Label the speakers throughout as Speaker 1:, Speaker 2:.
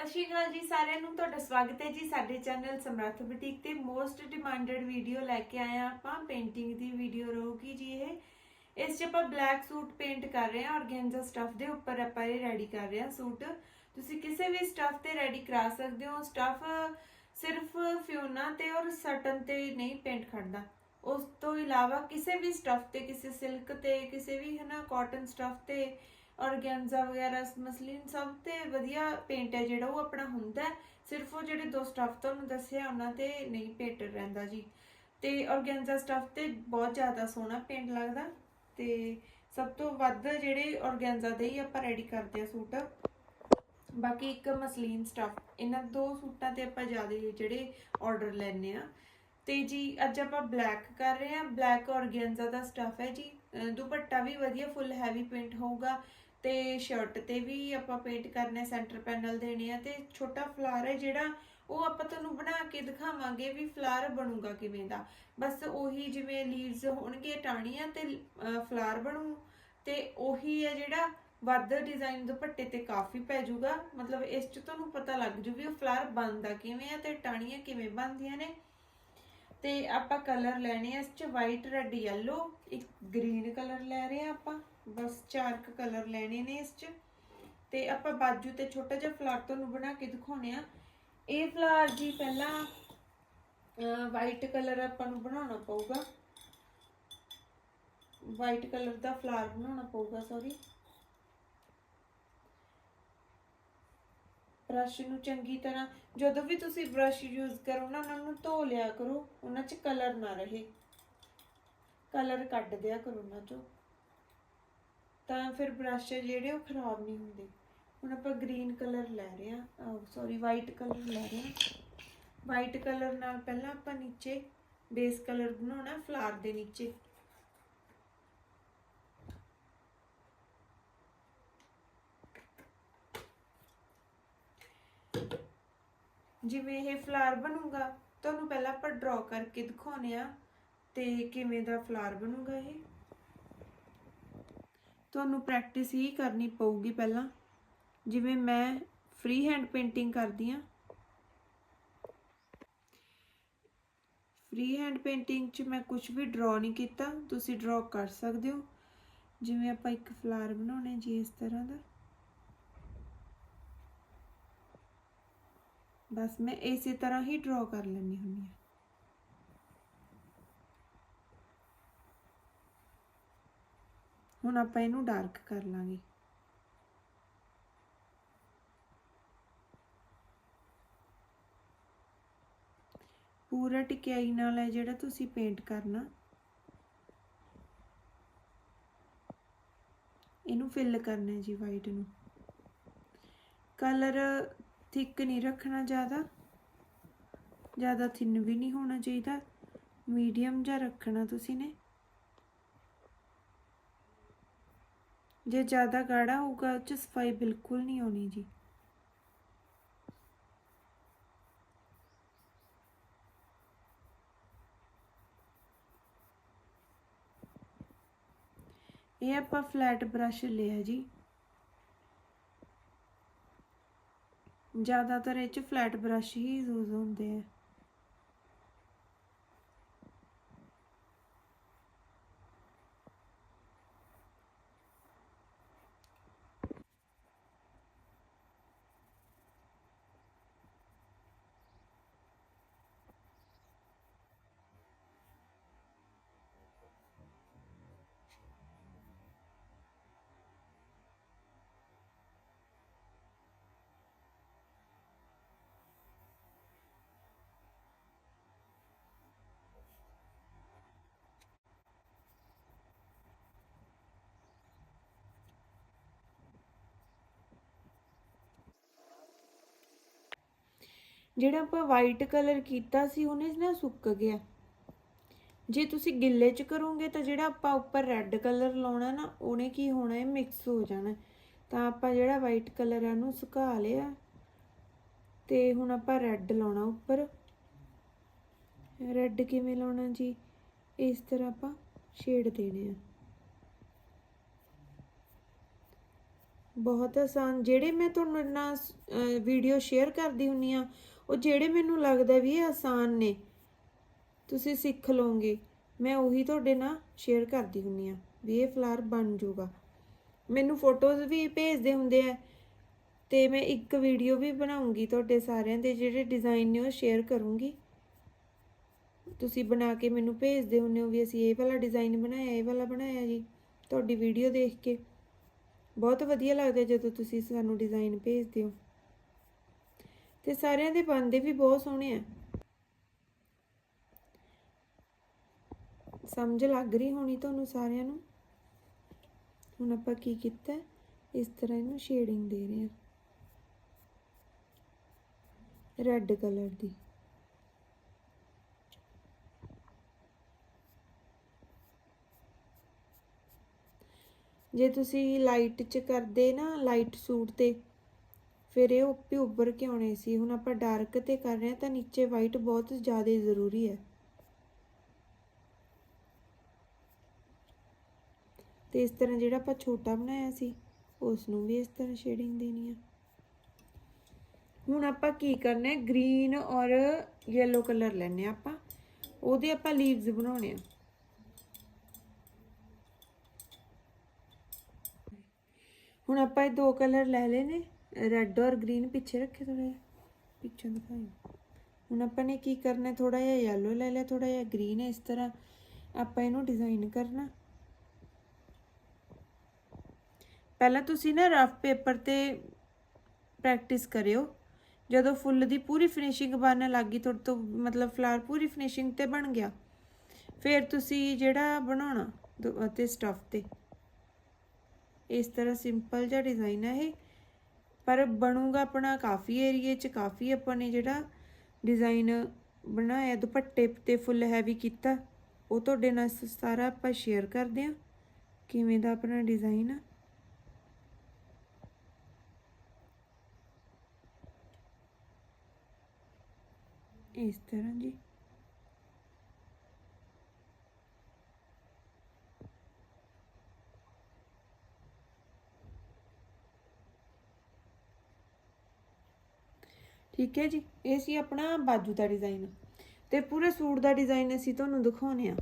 Speaker 1: ਸਤਿ ਸ਼੍ਰੀ ਅਕਾਲ ਜੀ ਸਾਰਿਆਂ ਨੂੰ, ਤੁਹਾਡਾ ਸਵਾਗਤ ਹੈ ਜੀ ਸਾਡੇ ਚੈਨਲ ਸਮਰੱਥ ਬੁਟੀਕ ਤੇ ਮੋਸਟ ਡਿਮਾਂਡਡ ਵੀਡੀਓ ਲੈ ਕੇ ਆਏ ਹਾਂ ਆਪਾਂ ਪੇਂਟਿੰਗ ਦੀ ਵੀਡੀਓ ਰਹੂਗੀ ਜੀ ਇਹ। ਇਸ 'ਚ ਆਪਾਂ ਬਲੈਕ ਸੂਟ ਪੇਂਟ ਕਰ ਰਹੇ ਹਾਂ ਔਰਗੈਂਜ਼ਾ ਸਟਫ ਦੇ ਉੱਪਰ ਆਪਾਂ ਇਹ ਰੈਡੀ ਕਰ ਰਹੇ ਹਾਂ ਸੂਟ ਤੁਸੀਂ ਕਿਸੇ ਵੀ ਸਟਫ ਤੇ ਰੈਡੀ ਕਰਾ ਸਕਦੇ ਹੋ ਸਟਫ ਸਿਰਫ ਫਿਓਨਾ ਤੇ ਔਰ ਸਟਨ ਤੇ ਨਹੀਂ ਪੇਂਟ ਖੜਦਾ ਉਸ ਤੋਂ ਇਲਾਵਾ ਕਿਸੇ ਵੀ ਸਟਫ ਤੇ, ਕਿਸੇ ਸਿਲਕ ਤੇ, ਕਿਸੇ ਵੀ ਹਨਾ ਕਾਟਨ ਸਟਫ ਤੇ ਔਰਗੈਂਜ਼ਾ ਵਗੈਰਾ, ਮਸਲਿਨ ਸਭ ਤੇ ਵਧੀਆ ਪੇਂਟ ਹੈ ਜਿਹੜਾ ਉਹ ਆਪਣਾ ਹੁੰਦਾ ਸਿਰਫ ਉਹ ਜਿਹੜੇ ਦੋ ਸਟਫ ਤੁਹਾਨੂੰ ਦੱਸਿਆ, ਉਹਨਾਂ ਤੇ ਨਹੀਂ ਪੇਂਟ ਰਹਿੰਦਾ ਜੀ। ਤੇ ਔਰਗੈਂਜ਼ਾ ਸਟਫ ਤੇ ਬਹੁਤ ਜ਼ਿਆਦਾ ਸੋਹਣਾ ਪੇਂਟ ਲੱਗਦਾ। ਤੇ ਸਭ ਤੋਂ ਵੱਧ ਜਿਹੜੇ ਔਰਗੈਂਜ਼ਾ ਦੇ ਹੀ ਆਪਾਂ ਰੈਡੀ ਕਰਦੇ ਆ ਸੂਟ। ਬਾਕੀ ਇੱਕ ਮਸਲੀਨ ਸਟਫ ਇਹਨਾਂ ਦੋ ਸੂਟਾਂ ਤੇ ਆਪਾਂ ਜ਼ਿਆਦਾ ਜਿਹੜੇ ਆਰਡਰ ਲੈਣੇ ਆ ਤੇ ਜੀ, ਅੱਜ ਆਪਾਂ ਬਲੈਕ ਕਰ ਰਹੇ ਆ ਬਲੈਕ ਔਰਗੈਂਜ਼ਾ ਦਾ ਸਟਫ ਹੈ ਜੀ। ਦੁਪੱਟਾ ਵੀ ਵਧੀਆ ਫੁੱਲ ਹੈਵੀ ਪੇਂਟ ਹੋਊਗਾ। ਤੇ ਸ਼ਰਟ ਤੇ ਵੀ ਆਪਾਂ ਪੇਂਟ ਕਰਨੇ ਸੈਂਟਰ ਪੈਨਲ ਦੇਣੇ ਆ ਤੇ ਛੋਟਾ ਫਲਾਰ ਹੈ ਜਿਹੜਾ, ਉਹ ਆਪਾਂ ਤੁਹਾਨੂੰ ਬਣਾ ਕੇ ਦਿਖਾਵਾਂਗੇ ਵੀ ਫਲਾਰ ਬਣੂਗਾ ਕਿਵੇਂ ਦਾ। ਬਸ ਉਹੀ ਜਿਵੇਂ ਲੀਵਸ ਹੋਣਗੇ ਟਾਹਣੀਆਂ ਤੇ ਫਲਾਰ ਬਣੂ ਤੇ ਉਹੀ ਹੈ ਜਿਹੜਾ ਵੱਧ ਡਿਜ਼ਾਈਨ ਦੁਪੱਟੇ ਤੇ ਕਾਫੀ ਪੈ ਜਾਊਗਾ। ਮਤਲਬ ਇਸ ਚ ਤੁਹਾਨੂੰ ਪਤਾ ਲੱਗ ਜੂ ਵੀ ਉਹ ਫਲਾਰ ਬਣਦਾ ਕਿਵੇਂ ਆ ਤੇ ਟਾਹਣੀਆਂ ਕਿਵੇਂ ਬਣਦੀਆਂ ਨੇ। ਤੇ ਆਪਾਂ ਕਲਰ ਲੈਣੇ ਆ ਇਸ ਚ ਵਾਈਟ ਰੈੱਡ ਯੈਲੋ ਇੱਕ ਗ੍ਰੀਨ ਕਲਰ ਲੈ ਰਹੇ ਆ ਆਪਾਂ। ਬਸ ਚਾਰ ਕ ਕਲਰ ਲੈਣੇ ਨੇ ਇਸ ਚ। ਤੇ ਆਪਾਂ ਬਾਜੂ ਤੇ ਛੋਟਾ ਜਿਹਾ ਫਲਾਰ ਤੁਹਾਨੂੰ ਬਣਾ ਕੇ ਦਿਖਾਉਣੇ ਆ। ਇਹ ਫਲਾਰ ਜੀ ਪਹਿਲਾਂ ਵਾਈਟ ਕਲਰ ਆਪਾਂ ਨੂੰ ਬਣਾਉਣਾ ਪਊਗਾ। ਵਾਈਟ ਕਲਰ ਦਾ ਫਲਾਰ ਬਣਾਉਣਾ ਪਊਗਾ ਸੌਰੀ ਬ੍ਰਸ਼ ਨੂੰ ਚੰਗੀ ਤਰ੍ਹਾਂ, ਜਦੋਂ ਵੀ ਤੁਸੀਂ ਬ੍ਰਸ਼ ਯੂਜ਼ ਕਰੋ ਨਾ, ਉਹਨਾਂ ਨੂੰ ਧੋ ਲਿਆ ਕਰੋ, ਉਹਨਾਂ 'ਚ ਕਲਰ ਨਾ ਰਹੇ। ਕਲਰ ਕੱਢ ਦਿਆ ਕਰੋ ਉਹਨਾਂ 'ਚੋਂ ਤਾਂ ਫਿਰ ਬ੍ਰਸ਼ ਜਿਹੜੇ ਉਹ ਖਰਾਬ ਨਹੀਂ ਹੁੰਦੇ। ਹੁਣ ਆਪਾਂ ਗ੍ਰੀਨ ਕਲਰ ਲੈ ਰਹੇ ਹਾਂ ਸੌਰੀ ਵਾਈਟ ਕਲਰ ਲੈ ਰਹੇ ਹਾਂ। ਵਾਈਟ ਕਲਰ ਨਾਲ ਪਹਿਲਾਂ ਆਪਾਂ ਨੀਚੇ ਬੇਸ ਕਲਰ ਬਣਾਉਣਾ ਫਲਾਰ ਦੇ ਨੀਚੇ। ਜਿਵੇਂ ਇਹ ਫਲਾਰ ਬਣੂਗਾ, ਤੁਹਾਨੂੰ ਪਹਿਲਾਂ ਆਪਾਂ ਡਰਾ ਕਰਕੇ ਦਿਖਾਉਨੇ ਆ ਤੇ ਕਿਵੇਂ ਦਾ ਫਲਾਰ ਬਣੂਗਾ ਇਹ। ਤੁਹਾਨੂੰ ਪ੍ਰੈਕਟਿਸ ਹੀ ਕਰਨੀ ਪਊਗੀ ਪਹਿਲਾਂ। ਜਿਵੇਂ ਮੈਂ ਫ੍ਰੀ ਹੈਂਡ ਪੇਂਟਿੰਗ ਕਰਦੀ ਆ ਫ੍ਰੀ ਹੈਂਡ ਪੇਂਟਿੰਗ 'ਚ ਮੈਂ ਕੁਝ ਵੀ ਡਰਾ ਨਹੀਂ ਕੀਤਾ, ਤੁਸੀਂ ਡਰਾ ਕਰ ਸਕਦੇ ਹੋ। ਜਿਵੇਂ ਆਪਾਂ ਇੱਕ ਫਲਾਰ ਬਣਾਉਣੇ ਜੀ ਇਸ ਤਰ੍ਹਾਂ ਦਾ। ਬਸ ਮੈਂ ਇਸੇ ਤਰ੍ਹਾਂ ਹੀ ਡਰਾ ਕਰ ਲੈਣੀ ਹੁੰਦੀ ਆ ਹੁਣ ਆਪਾਂ ਇਹਨੂੰ ਡਾਰਕ ਕਰ ਲਾਂਗੇ। ਪੂਰਾ ਟਿਕਿਆਈ ਨਾਲ ਹੈ ਜਿਹੜਾ ਤੁਸੀਂ ਪੇਂਟ ਕਰਨਾ, ਇਹਨੂੰ ਫਿਲ ਕਰਨਾ ਜੀ ਵਾਈਟ ਨੂੰ। ਕਲਰ ਥਿਕ ਨਹੀਂ ਰੱਖਣਾ ਜ਼ਿਆਦਾ। ਜ਼ਿਆਦਾ ਥਿਨ ਵੀ ਨਹੀਂ ਹੋਣਾ ਚਾਹੀਦਾ। ਮੀਡੀਅਮ ਜਿਹਾ ਰੱਖਣਾ ਤੁਸੀਂ ਨੇ। ਜੇ ਜ਼ਿਆਦਾ ਗਾੜਾ ਹੋਊਗਾ, ਉਹ 'ਚ ਸਫ਼ਾਈ ਬਿਲਕੁਲ ਨਹੀਂ ਆਉਣੀ ਜੀ। ਇਹ ਆਪਾਂ ਫਲੈਟ ਬ੍ਰਸ਼ ਲਿਆ ਜੀ। ਜ਼ਿਆਦਾਤਰ ਇਹ ਚ ਫਲੈਟ ਬ੍ਰਸ਼ ਹੀ ਯੂਜ਼ ਹੁੰਦੇ ਆ। ਜਿਹੜਾ ਆਪਾਂ ਵਾਈਟ ਕਲਰ ਕੀਤਾ ਸੀ, ਉਹਨੇ ਨਾ ਸੁੱਕ ਗਿਆ। ਜੇ ਤੁਸੀਂ ਗਿੱਲੇ 'ਚ ਕਰੋਗੇ ਤਾਂ ਜਿਹੜਾ ਆਪਾਂ ਉੱਪਰ ਰੈੱਡ ਕਲਰ ਲਾਉਣਾ ਨਾ, ਉਹਨੇ ਕੀ ਹੋਣਾ ਹੈ ਮਿਕਸ ਹੋ ਜਾਣਾ। ਤਾਂ ਆਪਾਂ ਜਿਹੜਾ ਵਾਈਟ ਕਲਰ ਆ, ਉਹਨੂੰ ਸੁਕਾ ਲਿਆ। ਤੇ ਹੁਣ ਆਪਾਂ ਰੈੱਡ ਲਾਉਣਾ ਉੱਪਰ। ਰੈੱਡ ਕਿਵੇਂ ਲਾਉਣਾ ਜੀ? ਇਸ ਤਰ੍ਹਾਂ ਆਪਾਂ ਸ਼ੇਡ ਦੇਣੇ ਆ। ਬਹੁਤ ਆਸਾਨ। ਜਿਹੜੇ ਮੈਂ ਤੁਹਾਨੂੰ ਨਾ ਵੀਡੀਓ ਸ਼ੇਅਰ ਕਰਦੀ ਹੁੰਨੀ ਆ ਉਹ ਜਿਹੜੇ ਮੈਨੂੰ ਲੱਗਦਾ ਵੀ ਇਹ ਆਸਾਨ ਨੇ, ਤੁਸੀਂ ਸਿੱਖ ਲਓਗੇ। ਮੈਂ ਉਹੀ ਤੁਹਾਡੇ ਨਾਲ ਸ਼ੇਅਰ ਕਰਦੀ ਹੁੰਨੀ ਆ ਵੀ ਇਹ ਫਲਾਰ ਬਣ ਜਾਊਗਾ। ਮੈਨੂੰ ਫੋਟੋਜ਼ ਵੀ ਭੇਜਦੇ ਹੁੰਦੇ ਆ ਤੇ ਮੈਂ ਇੱਕ ਵੀਡੀਓ ਵੀ ਬਣਾਉਂਗੀ ਤੁਹਾਡੇ ਸਾਰਿਆਂ ਦੇ, ਜਿਹੜੇ ਡਿਜ਼ਾਈਨ ਨੇ ਉਹ ਸ਼ੇਅਰ ਕਰੂੰਗੀ। ਤੁਸੀਂ ਬਣਾ ਕੇ ਮੈਨੂੰ ਭੇਜਦੇ ਹੁੰਦੇ ਹੋ ਵੀ ਅਸੀਂ ਇਹ ਵਾਲਾ ਡਿਜ਼ਾਈਨ ਬਣਾਇਆ, ਇਹ ਵਾਲਾ ਬਣਾਇਆ ਜੀ, ਤੁਹਾਡੀ ਵੀਡੀਓ ਦੇਖ ਕੇ। ਬਹੁਤ ਵਧੀਆ ਲੱਗਦਾ ਜਦੋਂ ਤੁਸੀਂ ਸਾਨੂੰ ਡਿਜ਼ਾਈਨ ਭੇਜਦੇ ਹੋ। ਤੇ ਸਾਰਿਆਂ ਦੇ ਬਣਦੇ ਵੀ ਬਹੁਤ ਸੋਹਣੇ ਆ। ਸਮਝ ਲੱਗ ਰਹੀ ਹੋਣੀ ਤੁਹਾਨੂੰ ਸਾਰਿਆਂ ਨੂੰ? ਹੁਣ ਆਪਾਂ ਕੀ ਕੀਤਾ? ਇਸ ਤਰ੍ਹਾਂ ਇਹਨੂੰ ਸ਼ੇਡਿੰਗ ਦੇ ਰਹੇ ਹਾਂ। ਰੈੱਡ ਕਲਰ ਦੀ। ਜੇ ਤੁਸੀਂ ਲਾਈਟ 'ਚ ਕਰਦੇ ਨਾ ਲਾਈਟ ਸੂਟ ਤੇ ਫਿਰ ਇਹ ਉੱਪੇ ਉੱਭਰ ਕੇ ਆਉਣੇ ਸੀ। ਹੁਣ ਆਪਾਂ ਡਾਰਕ ਤੇ ਕਰ ਰਹੇ ਹਾਂ ਤਾਂ ਨੀਚੇ ਵਾਈਟ ਬਹੁਤ ਜ਼ਿਆਦਾ ਜ਼ਰੂਰੀ ਹੈ। ਤੇ ਇਸ ਤਰ੍ਹਾਂ ਜਿਹੜਾ ਆਪਾਂ ਛੋਟਾ ਬਣਾਇਆ ਸੀ ਉਸ ਨੂੰ ਵੀ ਇਸ ਤਰ੍ਹਾਂ ਸ਼ੇਡਿੰਗ ਦੇਣੀ ਹੈ ਹੁਣ ਆਪਾਂ ਕੀ ਕਰਨਾ ਹੈ? ਗ੍ਰੀਨ ਔਰ ਯੈਲੋ ਕਲਰ ਲੈਣੇ ਆ ਆਪਾਂ। ਉਹਦੇ ਆਪਾਂ ਲੀਵਸ ਬਣਾਉਣੇ ਆ। ਹੁਣ ਆਪਾਂ ਇਹ ਦੋ ਕਲਰ ਲੈ ਲਏ ਨੇ ਰੈੱਡ ਔਰ ਗ੍ਰੀਨ ਪਿੱਛੇ ਰੱਖੇ ਥੋੜੇ ਪਿੱਛੋਂ ਦਿਖਾਈ। ਹੁਣ ਆਪਾਂ ਨੇ ਕੀ ਕਰਨਾ ਥੋੜਾ ਜਿਹਾ ਯੈਲੋ ਲੈ ਲਿਆ ਥੋੜਾ ਜਿਹਾ ਗ੍ਰੀਨ ਇਸ ਤਰ੍ਹਾਂ ਆਪਾਂ ਇਹਨੂੰ ਡਿਜ਼ਾਈਨ ਕਰਨਾ। ਪਹਿਲਾਂ ਤੁਸੀਂ ਨਾ ਰਫ ਪੇਪਰ ਤੇ ਪ੍ਰੈਕਟਿਸ ਕਰਿਓ। ਜਦੋਂ ਫੁੱਲ ਦੀ ਪੂਰੀ ਫਿਨਿਸ਼ਿੰਗ ਬਣਨ ਲੱਗੀ ਤੁਹਾਡੇ ਤੋਂ ਮਤਲਬ ਫਲਾਰ ਪੂਰੀ ਫਿਨਿਸ਼ਿੰਗ ਤੇ ਬਣ ਗਿਆ, ਫਿਰ ਤੁਸੀਂ ਜਿਹੜਾ ਬਣਾਉਣਾ ਦੋ- ਤੇ ਸਟਫ ਤੇ। ਇਸ ਤਰ੍ਹਾਂ ਸਿੰਪਲ ਜਿਹਾ ਡਿਜ਼ਾਈਨ ਹੈ ਇਹ। ਪਰ ਬਣੂਗਾ ਆਪਣਾ ਕਾਫੀ ਏਰੀਏ 'ਚ, ਕਾਫੀ ਆਪਾਂ ਨੇ ਜਿਹੜਾ ਡਿਜ਼ਾਈਨ ਬਣਾਇਆ, ਦੁਪੱਟੇ ਤੇ ਫੁੱਲ ਹੈਵੀ ਕੀਤਾ, ਉਹ ਤੁਹਾਡੇ ਨਾਲ ਸਾਰਾ ਆਪਾਂ ਸ਼ੇਅਰ ਕਰਦੇ ਹਾਂ, ਕਿਵੇਂ ਦਾ ਆਪਣਾ ਡਿਜ਼ਾਈਨ ਆ। ਇਸ ਤਰ੍ਹਾਂ ਜੀ। ਠੀਕ ਹੈ ਜੀ? ਇਹ ਸੀ ਆਪਣਾ ਬਾਜੂ ਦਾ ਡਿਜ਼ਾਈਨ ਤੇ ਪੂਰੇ ਸੂਟ ਦਾ ਡਿਜ਼ਾਈਨ ਅਸੀਂ ਤੁਹਾਨੂੰ ਦਿਖਾਉਨੇ ਆ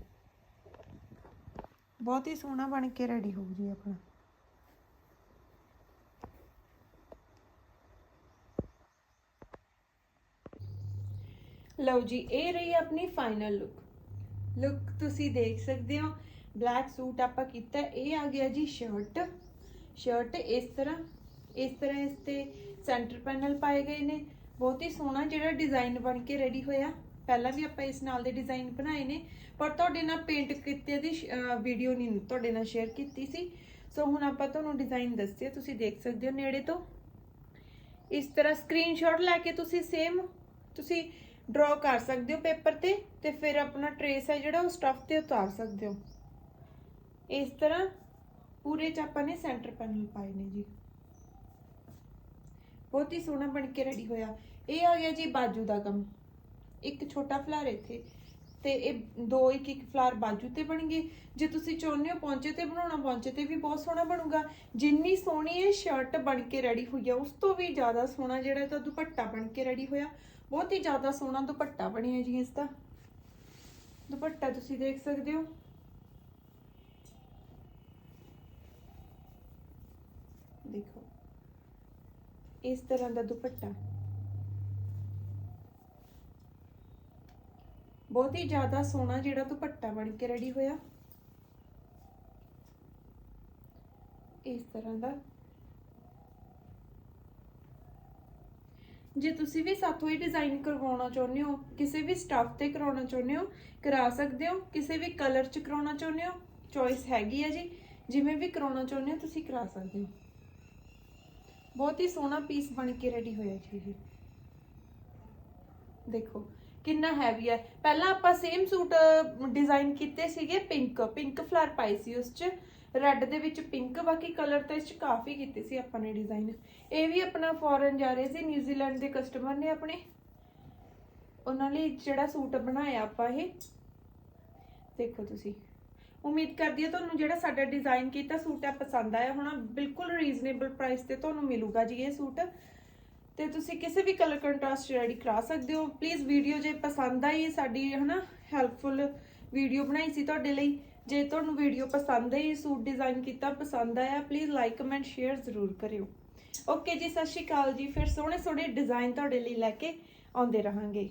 Speaker 1: ਬਹੁਤ ਹੀ ਸੋਹਣਾ ਬਣ ਕੇ ਰੈਡੀ ਹੋ ਜੀ ਆਪਣਾ। ਲਓ ਜੀ, ਇਹ ਰਹੀ ਆਪਣੀ ਫਾਈਨਲ ਲੁੱਕ ਲੁੱਕ ਤੁਸੀਂ ਦੇਖ ਸਕਦੇ ਹੋ ਬਲੈਕ ਸੂਟ ਆਪਾਂ ਕੀਤਾ, ਇਹ ਆ ਗਿਆ ਜੀ ਸ਼ਰਟ ਸ਼ਰਟ ਇਸ ਤਰ੍ਹਾਂ ਇਸ ਤਰ੍ਹਾਂ ਇਸ ਤੇ ਸੈਂਟਰ ਪੈਨਲ ਪਾਏ ਗਏ ਨੇ। ਬਹੁਤ ਹੀ ਸੋਹਣਾ ਜਿਹੜਾ ਡਿਜ਼ਾਈਨ ਬਣ ਕੇ ਰੈਡੀ ਹੋਇਆ। ਪਹਿਲਾਂ ਵੀ ਆਪਾਂ ਇਸ ਨਾਲ ਦੇ ਡਿਜ਼ਾਈਨ ਬਣਾਏ ਨੇ, ਪਰ ਤੁਹਾਡੇ ਨਾਲ ਪੇਂਟ ਕੀਤੇ ਦੀ ਵੀਡੀਓ ਨਹੀਂ, ਤੁਹਾਡੇ ਨਾਲ ਸ਼ੇਅਰ ਕੀਤੀ ਸੀ। ਸੋ ਹੁਣ ਆਪਾਂ ਤੁਹਾਨੂੰ ਡਿਜ਼ਾਈਨ ਦੱਸਿਆ, ਤੁਸੀਂ ਦੇਖ ਸਕਦੇ ਹੋ ਨੇੜੇ ਤੋਂ। ਇਸ ਤਰ੍ਹਾਂ ਸਕਰੀਨਸ਼ਾਟ ਲੈ ਕੇ ਤੁਸੀਂ ਸੇਮ ਤੁਸੀਂ ਡਰਾ ਕਰ ਸਕਦੇ ਹੋ ਪੇਪਰ ਤੇ ਤੇ ਫਿਰ ਆਪਣਾ ਟਰੇਸ ਹੈ ਜਿਹੜਾ ਉਹ ਸਟਫ ਤੇ ਉਤਾਰ ਸਕਦੇ ਹੋ। ਇਸ ਤਰ੍ਹਾਂ ਪੂਰੇ ਚ ਆਪਾਂ ਨੇ ਸੈਂਟਰ ਪੈਨਲ ਪਾਏ ਨੇ ਜੀ। ਬਹੁਤ ਹੀ ਸੋਹਣਾ ਬਣ ਕੇ ਰੈਡੀ ਹੋਇਆ। ਇਹ ਆ ਗਿਆ ਜੀ ਬਾਜੂ ਦਾ ਕੰਮ। ਇੱਕ ਛੋਟਾ ਫਲਾਰ ਇੱਥੇ। ਤੇ ਇਹ ਦੋ ਇੱਕ ਇੱਕ ਫਲਾਰ ਬਾਜੂ ਤੇ ਬਣਨਗੇ ਜੇ ਤੁਸੀਂ ਚਾਹੁੰਦੇ ਹੋ ਪੌਂਚੇ ਤੇ ਬਣਾਉਣਾ, ਪੌਂਚੇ ਤੇ ਵੀ ਬਹੁਤ ਸੋਹਣਾ ਬਣੂਗਾ। ਜਿੰਨੀ ਸੋਹਣੀ ਇਹ ਸ਼ਰਟ ਬਣ ਕੇ ਰੈਡੀ ਹੋਈ ਆ, ਉਸ ਤੋਂ ਵੀ ਜ਼ਿਆਦਾ ਸੋਹਣਾ ਜਿਹੜਾ ਇਹਦਾ ਦੁਪੱਟਾ ਬਣ ਕੇ ਰੈਡੀ ਹੋਇਆ। ਬਹੁਤ ਹੀ ਜ਼ਿਆਦਾ ਸੋਹਣਾ ਦੁਪੱਟਾ ਬਣਿਆ ਜੀ ਇਸ ਦਾ ਦੁਪੱਟਾ ਤੁਸੀਂ ਦੇਖ ਸਕਦੇ ਹੋ ਦੇਖੋ ਇਸ ਤਰ੍ਹਾਂ ਦਾ ਦੁਪੱਟਾ। ਬਹੁਤ ਹੀ ਜ਼ਿਆਦਾ ਸੋਹਣਾ ਜਿਹੜਾ ਦੁਪੱਟਾ ਬਣ ਕੇ ਰੈਡੀ ਹੋਇਆ। ਇਸ ਤਰ੍ਹਾਂ ਦਾ। ਜੇ ਤੁਸੀਂ ਵੀ ਸਾਥੋਂ ਹੀ ਡਿਜ਼ਾਈਨ ਕਰਵਾਉਣਾ ਚਾਹੁੰਦੇ ਹੋ, ਕਿਸੇ ਵੀ ਸਟੱਫ ਤੇ ਕਰਾਉਣਾ ਚਾਹੁੰਦੇ ਹੋ, ਕਰਾ ਸਕਦੇ ਹੋ, ਕਿਸੇ ਵੀ ਕਲਰ ਚ ਕਰਾਉਣਾ ਚਾਹੁੰਦੇ ਹੋ ਚੋਇਸ ਹੈਗੀ ਹੈ ਜੀ। ਜਿਵੇਂ ਵੀ ਕਰਾਉਣਾ ਚਾਹੁੰਦੇ ਹੋ, ਤੁਸੀਂ ਕਰਾ ਸਕਦੇ ਹੋ। ਬਹੁਤ ਹੀ ਸੋਹਣਾ ਪੀਸ ਬਣ ਕੇ ਰੈਡੀ ਹੋਇਆ ਜੀ ਇਹ। ਦੇਖੋ, ਕਿੰਨਾ ਹੈਵੀ ਹੈ। ਪਹਿਲਾਂ ਆਪਾਂ ਸੇਮ ਸੂਟ ਡਿਜ਼ਾਈਨ ਕੀਤੇ ਸੀਗੇ ਪਿੰਕ ਪਿੰਕ ਫਲਾਰ ਪਾਈ ਸੀ ਉਸ ਚ। ਰੈੱਡ ਦੇ ਵਿੱਚ ਪਿੰਕ ਬਾਕੀ ਕਲਰ ਤਾਂ ਇਸ ਚ ਕਾਫੀ ਕੀਤੇ ਸੀ ਆਪਾਂ ਨੇ ਡਿਜ਼ਾਈਨ ਇਹ ਵੀ ਆਪਣਾ ਫੋਰਨ ਜਾ ਰਹੇ ਸੀ ਨਿਊਜ਼ੀਲੈਂਡ ਦੇ ਕਸਟਮਰ ਨੇ ਆਪਣੇ। ਉਹਨਾਂ ਲਈ ਜਿਹੜਾ ਸੂਟ ਬਣਾਇਆ ਆਪਾਂ ਇਹ। ਦੇਖੋ ਤੁਸੀਂ। ਉਮੀਦ ਕਰਦੀ ਹਾਂ ਤੁਹਾਨੂੰ ਜਿਹੜਾ ਸਾਡਾ ਡਿਜ਼ਾਈਨ ਕੀਤਾ ਸੂਟ ਹੈ ਪਸੰਦ ਆਇਆ ਹੋਣਾ। ਬਿਲਕੁਲ ਰੀਜ਼ਨੇਬਲ ਪ੍ਰਾਈਸ ਤੇ ਤੁਹਾਨੂੰ ਮਿਲੂਗਾ ਜੀ ਇਹ ਸੂਟ। ਤੇ ਤੁਸੀਂ ਕਿਸੇ ਵੀ ਕਲਰ ਕੰਟਰਾਸਟ ਰੈਡੀ ਕਰਾ ਸਕਦੇ ਹੋ। ਪਲੀਜ਼ ਵੀਡੀਓ ਜੇ ਪਸੰਦ ਆਈ, ਸਾਡੀ ਹਨਾ ਹੈਲਪਫੁਲ ਵੀਡੀਓ ਬਣਾਈ ਸੀ ਤੁਹਾਡੇ ਲਈ। ਜੇ ਤੁਹਾਨੂੰ ਵੀਡੀਓ ਪਸੰਦ ਆਈ, ਸੂਟ ਡਿਜ਼ਾਈਨ ਕੀਤਾ, ਪਸੰਦ ਆਇਆ ਪਲੀਜ਼ ਲਾਈਕ ਕਮੈਂਟ ਸ਼ੇਅਰ ਜ਼ਰੂਰ ਕਰਿਓ। ਓਕੇ ਜੀ, ਸਤਿ ਸ਼੍ਰੀ ਅਕਾਲ ਜੀ। ਫਿਰ ਸੋਹਣੇ ਸੋਹਣੇ ਡਿਜ਼ਾਈਨ ਤੁਹਾਡੇ ਲਈ ਲੈ ਕੇ ਆਉਂਦੇ ਰਹਾਂਗੇ।